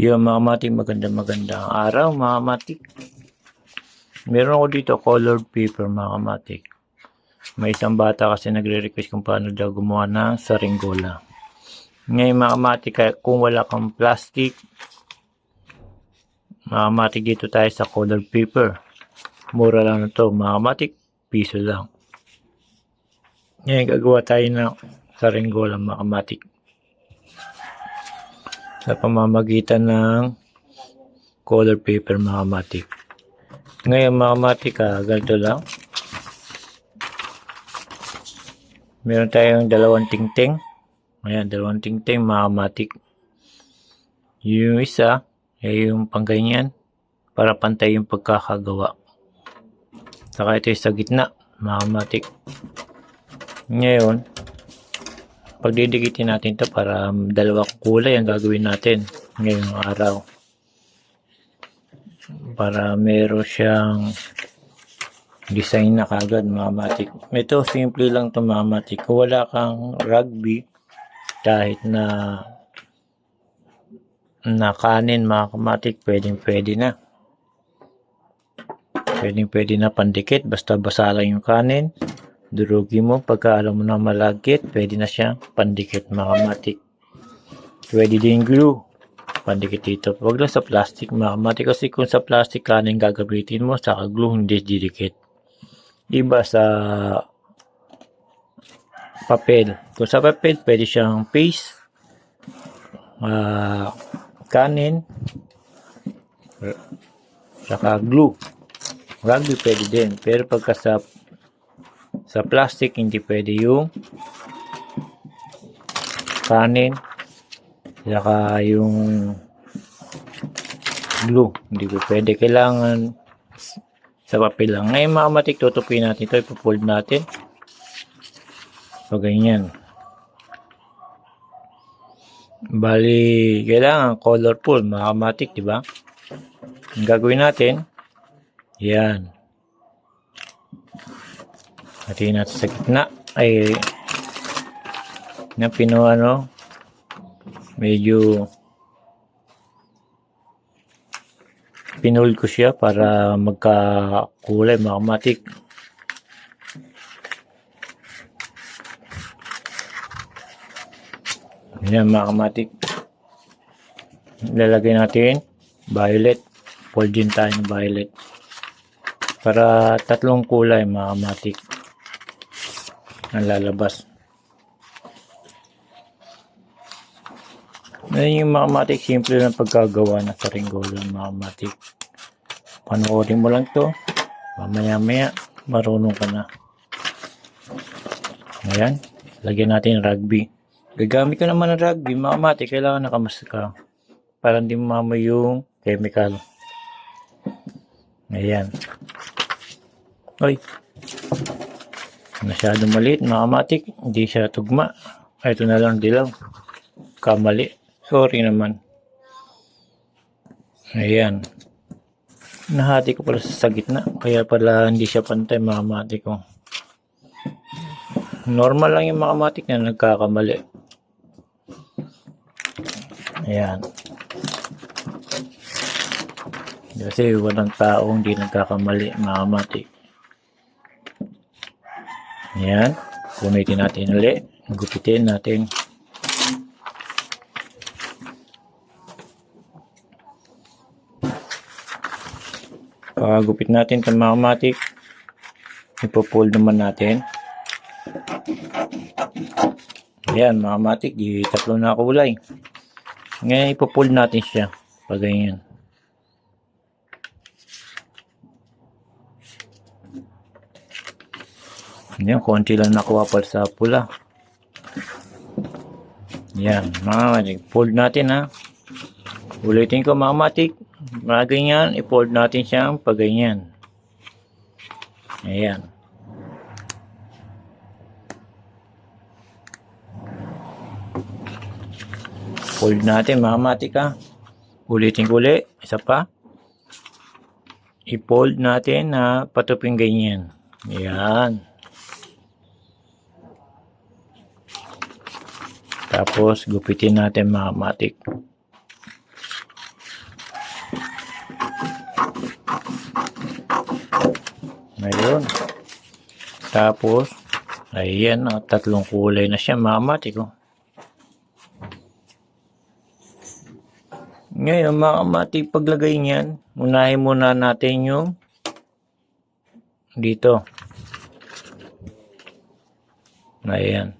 Yung mga matik, maganda magandang araw mga matik. Meron ako dito colored paper mga matik. May isang bata kasi nagre-request kung paano daw gumawa ng saringgola. Ngayon mga matik, kung wala kang plastic, mga matik dito tayo sa colored paper. Mura lang na to mga matik, piso lang. Ngayon gagawa tayo ng saringgola mga matik sa pamamagitan ng color paper mga matik. Ngayon mga matik ah, ganito lang. Meron tayong dalawang tingting. Ayan, dalawang tingting mga matik. Yung isa, ay yung pangganyan para pantay yung pagkakagawa. Saka ito yung sa gitna, mga matik. Ngayon, pagdidikitin natin to para dalawang kulay ang gagawin natin ngayong araw. Para meron siyang design na kagad mga matik. Ito simple lang to mga matik. Kung wala kang rugby kahit na na kanin mga kamatik pwedeng pwede na. Pwedeng pwede na pandikit basta basa lang yung kanin durugin mo pagka alam mo na malagkit pwede na siya pandikit mga matik pwede din glue. Pandikit dito. Wag lang sa plastic mga matik kasi kung sa plastic kanin gagamitin mo sa glue hindi didikit. Iba sa papel. Kung sa papel pwede siyang paste ah, kanin saka glue. Rugby pwede din. Pero pagka sa sa plastic, hindi pwede yung kanin, saka yung glue. Hindi po pwede. Kailangan sa papel lang. Ngayon mga matik, tutupin natin ito. Ipofold natin. So, ganyan. Bali, kailangan colorful, mga matik, di ba? Ang gagawin natin, yan. Hatiin natin sa gitna. Ay, na pino ano, medyo pinul ko siya para magkakulay mga matik. Yan mga kamatik. Lalagay natin violet. Fold tayo ng violet. Para tatlong kulay mga ang lalabas. Ngayon yung mga matik, simple lang pagkagawa ng saringgola mga matik. Panoorin mo lang to. Mamaya maya, marunong ka na. Ayan, lagyan natin rugby. Gagamit ko naman ng rugby, mga matik, kailangan nakamas ka. Para hindi mamoy yung chemical. Ayan. Oy, Masyado maliit, mga matik. Hindi siya tugma. Ito na lang dilaw. Kamali. Sorry naman. Ayan. Nahati ko pala sa gitna. Kaya pala hindi siya pantay, mga matik ko. Normal lang yung mga matik na nagkakamali. Ayan. Kasi walang taong hindi nagkakamali, mga matik. Ayan. Gamitin natin ulit. Gupitin natin. Pagupit natin itong mga matik. Ipofold naman natin. Ayan, mga. Di tatlo na kulay. Ngayon, ipofold natin siya. Pag ganyan. Yan, konti lang nakuha pa sa pula. Yan, mga matik. Fold natin ha. Ulitin ko mga matik. Mga ganyan, i-fold natin siya pag ganyan. Ayan. Fold natin mga matik ha. Ulitin ko ulit. Isa pa. I-fold natin na patuping ganyan. Ayan. Tapos, gupitin natin mga matik. Ngayon. Tapos, ayan, oh, tatlong kulay na siya mga matik. Oh. Ngayon mga matik, paglagay niyan, unahin muna natin yung dito. Ayan.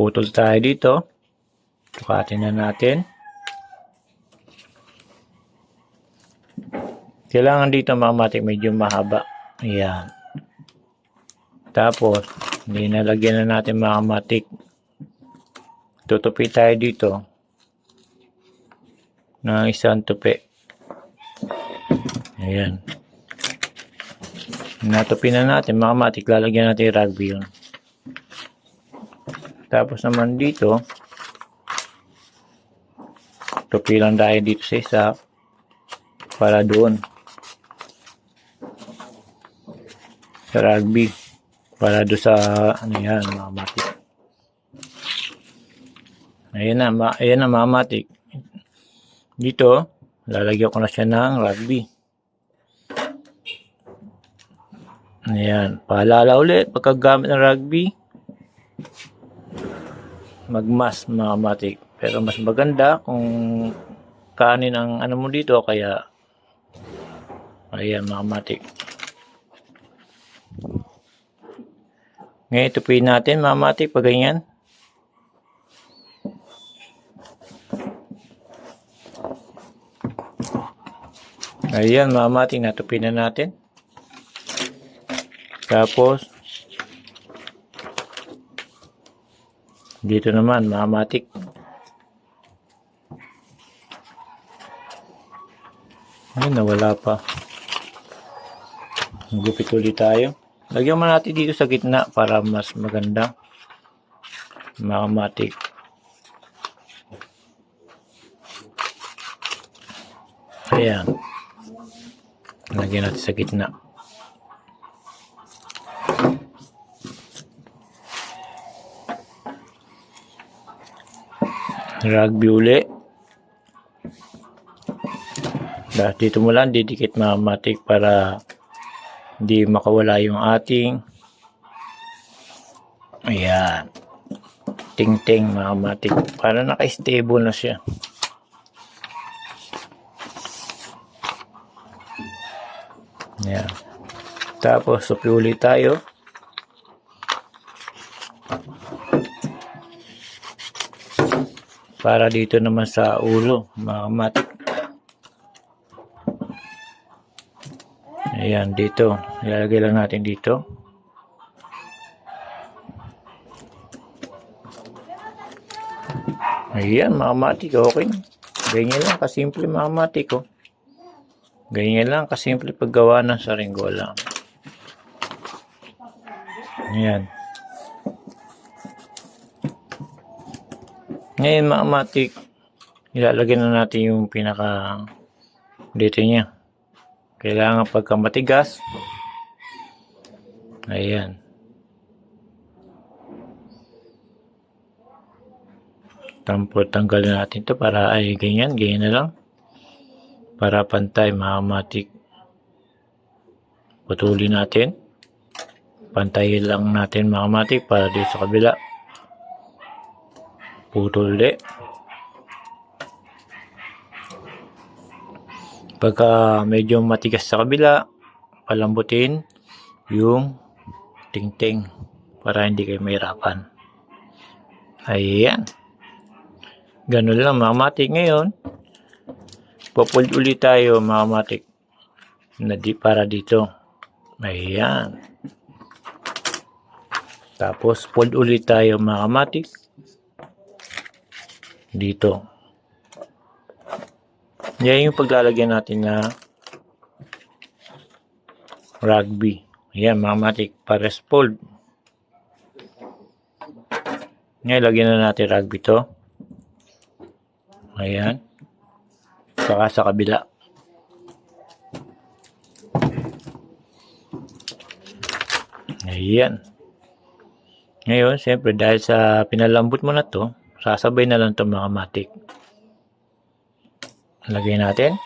Putol tayo dito. Tukatin na natin. Kailangan dito mga matik medyo mahaba. Ayan. Tapos, hindi nalagyan na natin mga matik. Tutupi tayo dito ng isang tupi. Ayan. Natupi na natin mga matik. Lalagyan natin yung rugby yun. Tapos naman dito, tupi lang tayo dito sa isa para doon. Sa rugby para doon sa ano yan mga matik. Ayan na ma ayan na mga matik. Dito lalagyan ko na siya ng rugby. Ayan paalala ulit pagkagamit ng rugby magmas mga matik pero mas maganda kung kanin ang ano mo dito kaya ayan mga matik ngayon itupiin natin mga matik pag ganyan. Ayan mga matik natupin na natin. Tapos dito naman mga matik Ayun, nawala pa. Magupit ulit tayo. Lagyan mo natin dito sa gitna para mas maganda. Makamatik. Ayan. Lagyan natin sa gitna. Rugby uli. Dahil dito mo lang didikit mamatik para hindi makawala yung ating ayan. Ting-ting mamatik para naka-stable na siya. Ayan. Tapos supi ulit tayo para dito naman sa ulo mamatik Ayan, dito. Ilalagay lang natin dito. Ayan, mga matik. Okay. Ganyan lang kasimple mga matik. Oh. Ganyan lang kasimple paggawa ng saringgola. Ayan. Ngayon mga matik, ilalagay na natin yung pinaka dito niya. Kailangan pagka matigas. Ayan. Tampol tanggalin natin to para ay ganyan, ganyan na lang. Para pantay, makamatik. Putulin natin. Pantayin lang natin makamatik para dito sa kabila. Putol ulit. Pagka medyo matigas sa kabila, palambutin yung tingting para hindi kayo mahirapan. Ayan. Ganun lang mga matik ngayon. Pupull ulit tayo mga matik na di para dito. Ayan. Tapos pull ulit tayo mga matik dito. Yan yung paglalagyan natin na rugby. Ayan, mga matik, pares fold. Ngayon, lagyan na natin rugby to. Ayan. Saka sa kabila. Ayan. Ngayon, siyempre, dahil sa pinalambot mo na to, sasabay na lang to mga matik. Lagay natin.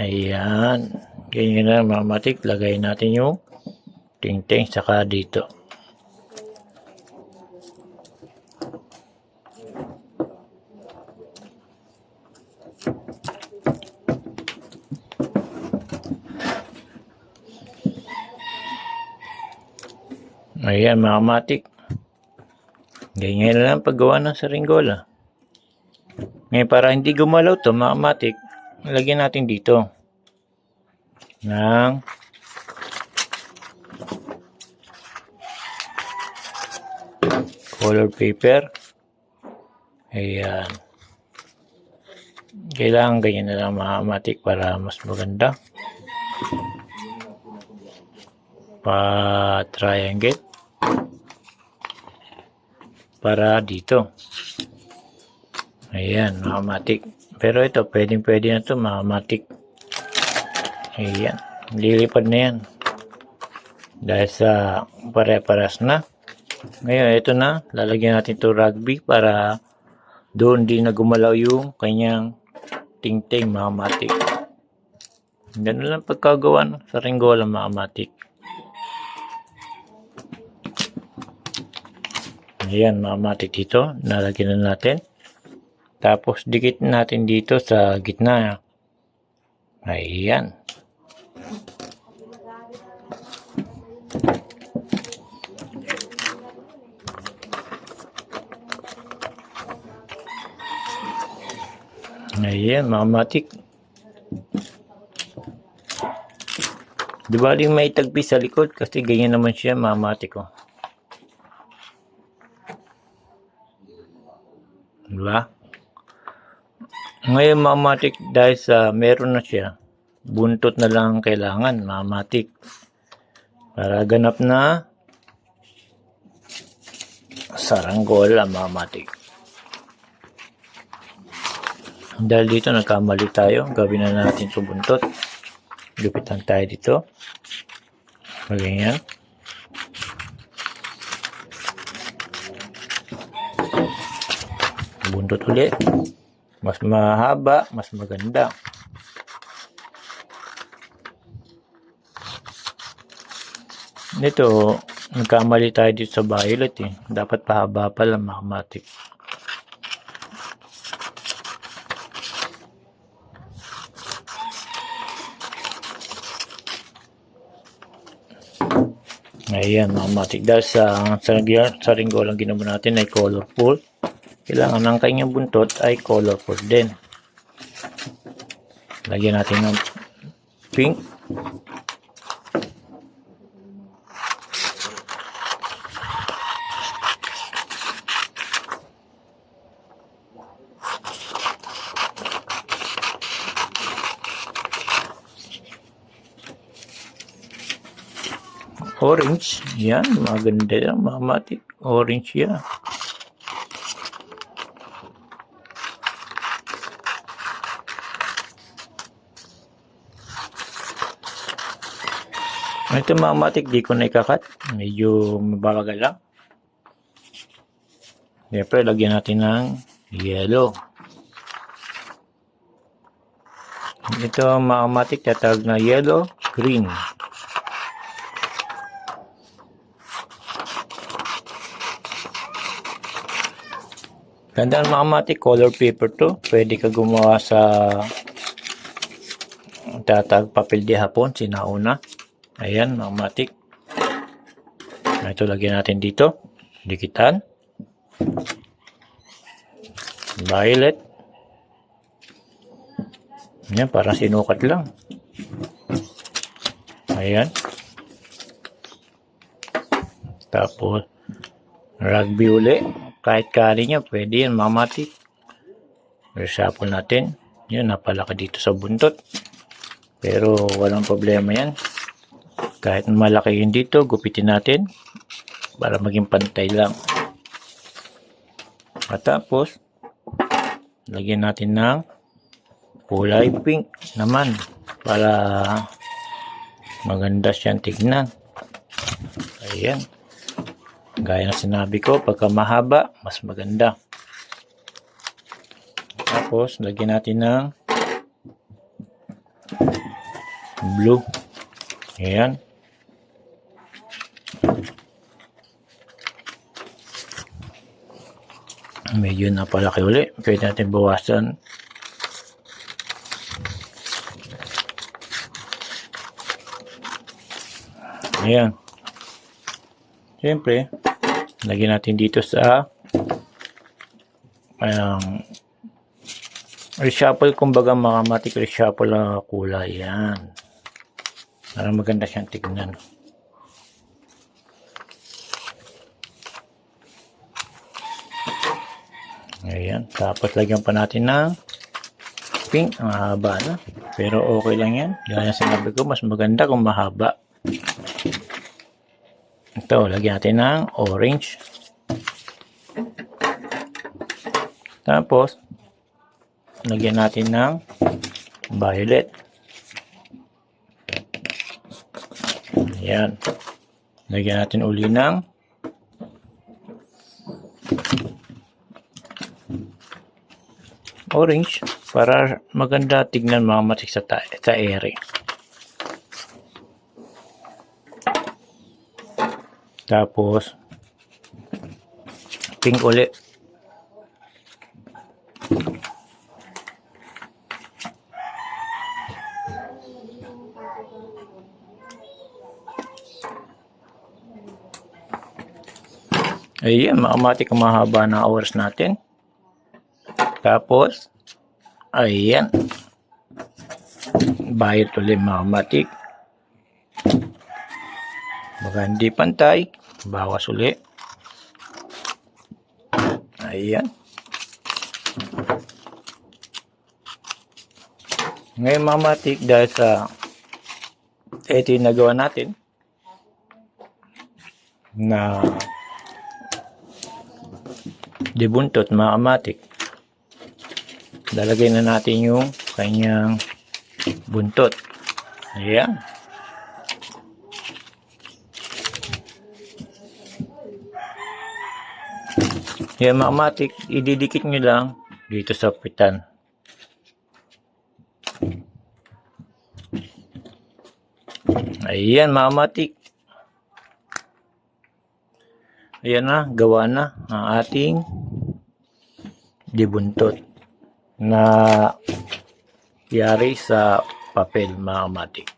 Ayan. Ganyan na mga matik. Lagay natin yung ting-ting saka dito. Ayan mga matik. Ganyan lang paggawa ng saringgola. Ngayon para hindi gumalaw to mga matik, lagyan natin dito ng color paper. Ayan. Kailangan ganyan na lang mga para mas maganda. Pa triangle. Para dito. Ayan, mga matik. Pero ito, pwedeng pwede na to mga matik. Ayan. Lilipad na yan. Dahil sa pare-paras na. Ngayon, ito na. Lalagyan natin to rugby para doon di na gumalaw yung kanyang ting-ting mga matik. Ganun lang pagkagawa sa ringgola mga Ayan mga matik dito. Nalagyan na natin. Tapos dikit natin dito sa gitna. Ayan. Ayan, mga matik. Di ba rin may tagpi sa likod? Kasi ganyan naman siya, mga matik. Oh. Di ba? Ngayon, mga matik, dahil sa meron na siya, buntot na lang ang kailangan, mga matik. Para ganap na saranggola, mga matik. Dahil dito nagkamali tayo, gawin na natin ito buntot. Lupitan tayo dito. Ganyan. Buntot ulit. Mas mahaba, mas maganda. Nito, nagkamali tayo dito sa violet eh. Dapat pahaba pala mga matik. Ayan, mga matik. Dahil sa saranggola, saranggola ang ginawa natin ay colorful. Kailangan ng kanyang buntot ay colorful din. Lagyan natin ng pink. Orange. Yan, maganda yan, mga matik. Orange yan. Ito mga matik, di ko na ikakat. Medyo mababagal lang. Siyempre, lagyan natin ng yellow. Ito mga matik, tatawag na yellow, green. Ganda ng mga matik, color paper to. Pwede ka gumawa sa tatag papel di hapon, sinauna. Ayan, mga matik. Ito, lagyan natin dito. Dikitan. Violet. Yan, parang sinukat lang. Ayan. Tapos, rugby uli. Kahit kari niya, pwede yan, mamatik. Reshuffle natin. Yun, napalaki dito sa buntot. Pero, walang problema yan. Kahit malaki yun dito, gupitin natin para maging pantay lang. At tapos, lagyan natin ng kulay pink naman para maganda siyang tignan. Ayan. Gaya na sinabi ko, pagka mahaba, mas maganda. Tapos, lagyan natin ng blue. Ayan. Medyo napalaki uli. Pwede natin bawasan. Ayan. Siyempre, lagyan natin dito sa um, reshuffle, kumbaga mga matik reshuffle ang kulay. Yan. Para maganda siyang tignan. Ayan. Tapos lagyan pa natin ng pink. Ang haba na. Pero okay lang yan. Gaya sinabi ko, mas maganda kung mahaba. Ito, lagyan natin ng orange. Tapos, lagyan natin ng violet. Ayan. Lagyan natin uli ng orange para maganda tignan mga matik sa, ta- sa ere. Tapos, pink ulit. Ayan, makamatik ang mahaba na hours natin. Tapos, ayan. Bayad ulit makamatik. Baka hindi pantay. Bawas ulit. Ayan. Ngayon mamatik dahil sa ito yung nagawa natin na dibuntot mga kamatik. Lalagay na natin yung kanyang buntot. Ayan. Yan mga kamatik, ididikit nyo lang dito sa pitan. Ayan mga kamatik. Ayan na, gawa na ang ating dibuntot na yari sa papel mga kamatik.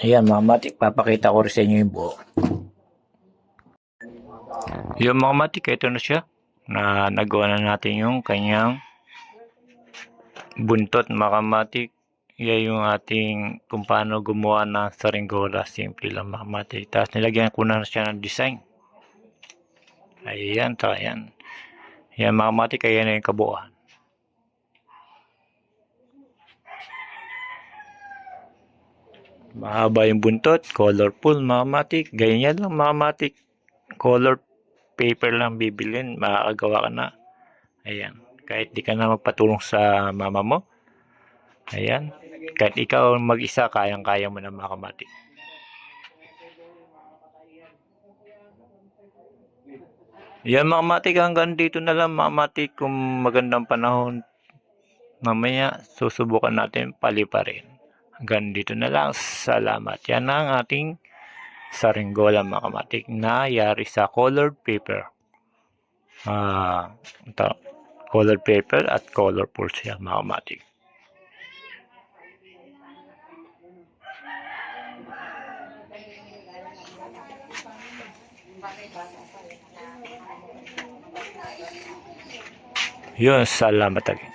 Ayan mga kamatik, papakita ko rin sa inyo yung buo. Yung mga kamatik, ito na siya. Na nagawa na natin yung kanyang buntot mga kamatik. Yan yung ating kung paano gumawa ng saringgola. Simple lang mga kamatik. Tapos nilagyan ko na siya ng design. Ayan, ta yan. Mga kamatik, kaya na yung kabuuan. Mahaba yung buntot, colorful, mga. Ganyan lang, mga matik. Color paper lang bibilin, makakagawa ka na. Ayan. Kahit di ka na magpatulong sa mama mo. Ayan. Kahit ikaw mag-isa, kayang-kaya mo na mga. Yan mga matik, hanggang dito na lang mga matik. Kung magandang panahon, mamaya susubukan natin paliparin. Hanggang dito na lang. Salamat. Yan ang ating saringgola mga kamatik na yari sa colored paper. Ah, ito, colored paper at colorful siya mga kamatik. Yun, salamat again.